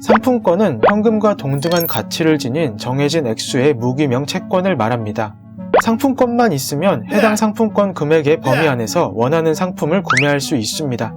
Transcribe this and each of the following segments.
상품권은 현금과 동등한 가치를 지닌 정해진 액수의 무기명 채권을 말합니다. 상품권만 있으면 해당 상품권 금액의 범위 안에서 원하는 상품을 구매할 수 있습니다.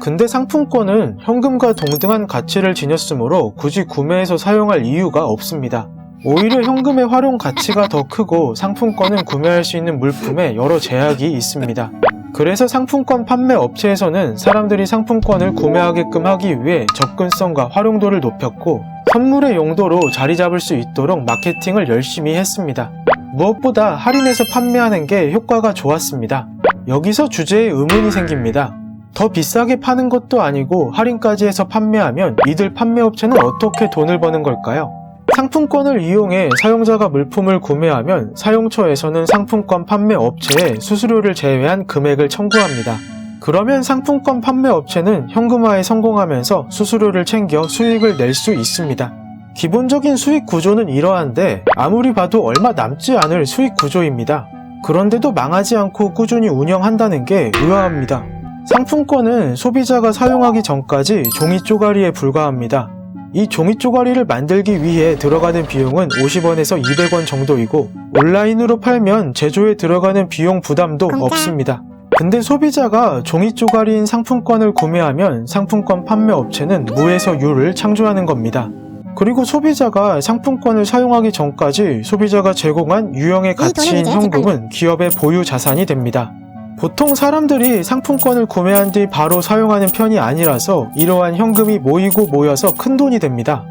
근데 상품권은 현금과 동등한 가치를 지녔으므로 굳이 구매해서 사용할 이유가 없습니다. 오히려 현금의 활용 가치가 더 크고 상품권은 구매할 수 있는 물품에 여러 제약이 있습니다. 그래서 상품권 판매 업체에서는 사람들이 상품권을 구매하게끔 하기 위해 접근성과 활용도를 높였고 선물의 용도로 자리 잡을 수 있도록 마케팅을 열심히 했습니다. 무엇보다 할인해서 판매하는 게 효과가 좋았습니다. 여기서 주제에 의문이 생깁니다. 더 비싸게 파는 것도 아니고 할인까지 해서 판매하면 이들 판매업체는 어떻게 돈을 버는 걸까요? 상품권을 이용해 사용자가 물품을 구매하면 사용처에서는 상품권 판매 업체에 수수료를 제외한 금액을 청구합니다. 그러면 상품권 판매 업체는 현금화에 성공하면서 수수료를 챙겨 수익을 낼 수 있습니다. 기본적인 수익 구조는 이러한데 아무리 봐도 얼마 남지 않을 수익 구조입니다. 그런데도 망하지 않고 꾸준히 운영한다는 게 의아합니다. 상품권은 소비자가 사용하기 전까지 종이 쪼가리에 불과합니다. 이 종이 쪼가리를 만들기 위해 들어가는 비용은 50원에서 200원 정도이고 온라인으로 팔면 제조에 들어가는 비용 부담도 공짜. 없습니다. 근데 소비자가 종이 쪼가리인 상품권을 구매하면 상품권 판매 업체는 무에서 유를 창조하는 겁니다. 그리고 소비자가 상품권을 사용하기 전까지 소비자가 제공한 유형의 가치인 현금은 기업의 보유 자산이 됩니다. 보통 사람들이 상품권을 구매한 뒤 바로 사용하는 편이 아니라서 이러한 현금이 모이고 모여서 큰 돈이 됩니다.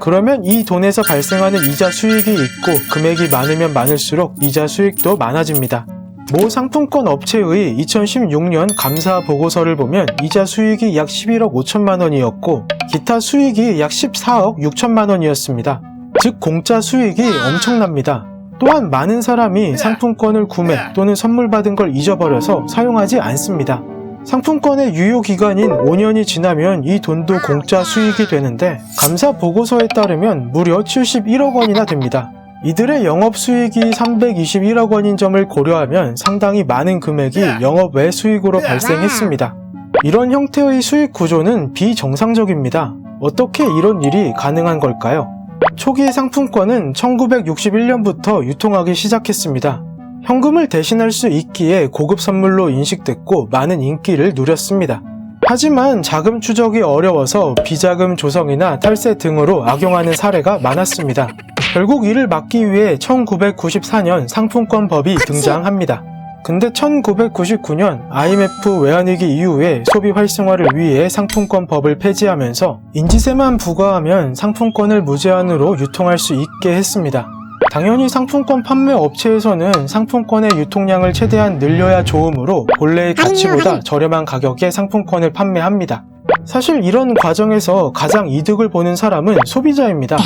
그러면 이 돈에서 발생하는 이자 수익이 있고 금액이 많으면 많을수록 이자 수익도 많아집니다. 모 상품권 업체의 2016년 감사 보고서를 보면 이자 수익이 약 11억 5천만 원이었고 기타 수익이 약 14억 6천만 원이었습니다. 즉 공짜 수익이 엄청납니다. 또한 많은 사람이 상품권을 구매 또는 선물 받은 걸 잊어버려서 사용하지 않습니다. 상품권의 유효 기간인 5년이 지나면 이 돈도 공짜 수익이 되는데 감사 보고서에 따르면 무려 71억 원이나 됩니다. 이들의 영업 수익이 321억 원인 점을 고려하면 상당히 많은 금액이 영업 외 수익으로 발생했습니다. 이런 형태의 수익 구조는 비정상적입니다. 어떻게 이런 일이 가능한 걸까요? 초기 상품권은 1961년부터 유통하기 시작했습니다. 현금을 대신할 수 있기에 고급 선물로 인식됐고 많은 인기를 누렸습니다. 하지만 자금 추적이 어려워서 비자금 조성이나 탈세 등으로 악용하는 사례가 많았습니다. 결국 이를 막기 위해 1994년 상품권 법이 등장합니다. 근데 1999년 IMF 외환위기 이후에 소비 활성화를 위해 상품권 법을 폐지하면서 인지세만 부과하면 상품권을 무제한으로 유통할 수 있게 했습니다. 당연히 상품권 판매 업체에서는 상품권의 유통량을 최대한 늘려야 좋으므로 본래의 가치보다 저렴한 가격에 상품권을 판매합니다. 사실 이런 과정에서 가장 이득을 보는 사람은 소비자입니다.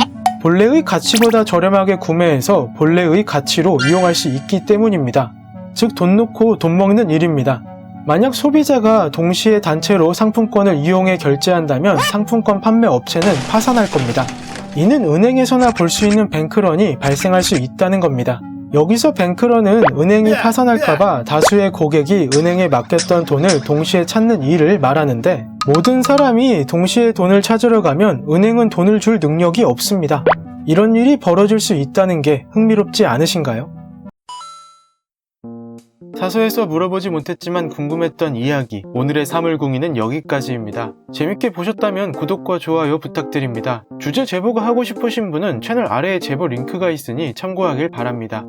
본래의 가치보다 저렴하게 구매해서 본래의 가치로 이용할 수 있기 때문입니다. 즉 돈 놓고 돈 먹는 일입니다. 만약 소비자가 동시에 단체로 상품권을 이용해 결제한다면 상품권 판매 업체는 파산할 겁니다. 이는 은행에서나 볼 수 있는 뱅크런이 발생할 수 있다는 겁니다. 여기서 뱅크런은 은행이 파산할까봐 다수의 고객이 은행에 맡겼던 돈을 동시에 찾는 일을 말하는데 모든 사람이 동시에 돈을 찾으러 가면 은행은 돈을 줄 능력이 없습니다. 이런 일이 벌어질 수 있다는 게 흥미롭지 않으신가요? 사소해서 물어보지 못했지만 궁금했던 이야기 오늘의 사물궁이는 여기까지입니다. 재밌게 보셨다면 구독과 좋아요 부탁드립니다. 주제 제보가 하고 싶으신 분은 채널 아래에 제보 링크가 있으니 참고하길 바랍니다.